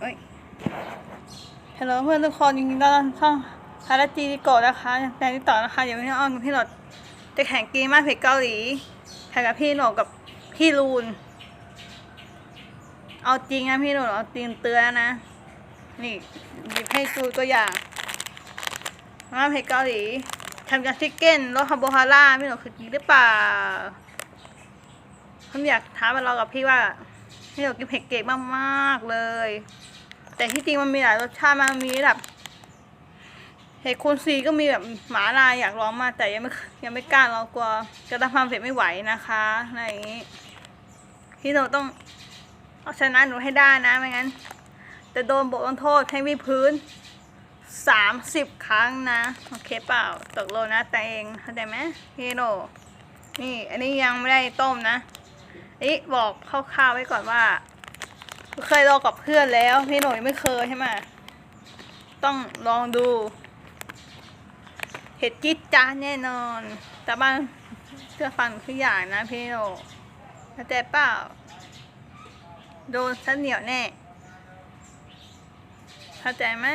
เอ้ยฮัลโหลเพื่อนทุกคนยินดีต้อนรับช่องฮาราจีโกะนะคะในที่ต่อนะคะเดี๋ยวพี่อ้อมกับพี่หนดจะแข่งกีมาเผ็ดเกาหลีแข่งกับพี่หนกกับพี่ลูน เอาจริงนะพี่หนกเอาจริงเตือนนะ นี่หยิบให้ดูตัวอย่างมาเผ็ดเกาหลีทำจากชิคเก้นรสคาโบฮาร่าพี่หนกเคยกินหรือเปล่าผมอยากท้ามาลองกับพี่ว่า พี่โหนกกินเผ็ดเก่งมากๆเลย แต่ที่จริงมันมีหลายรสชาติมากมีแบบเห็ดคูณซีก็มีแบบหมาลายอยากลองมาแต่ยังไม่ยังไม่กล้าลองกลัวจะทำความเผ็ดไม่ไหวนะคะอะไรอย่างนี้พี่โหนกต้องเอาชนะหนูให้ได้นะไม่งั้นจะโดนบทลงโทษให้วิพื้นสามสิบครั้งนะ โอเคเปล่าตกลงนะแต่เองเข้าใจไหมพี่โนนี่ อันนี้ยังไม่ได้ต้มนะ นี่บอกคร่าวๆไว้ก่อนว่า เคยลองกับเพื่อนแล้ว พี่หน่อยไม่เคยใช่ไหมต้องลองดู เห็ดจิ๊ดจ้าแน่นอน แต่บ้านเชื่อฟังทุกอย่างนะพี่โหนเข้าใจเปล่า โดนฉันเหนียวแน่ เข้าใจไหม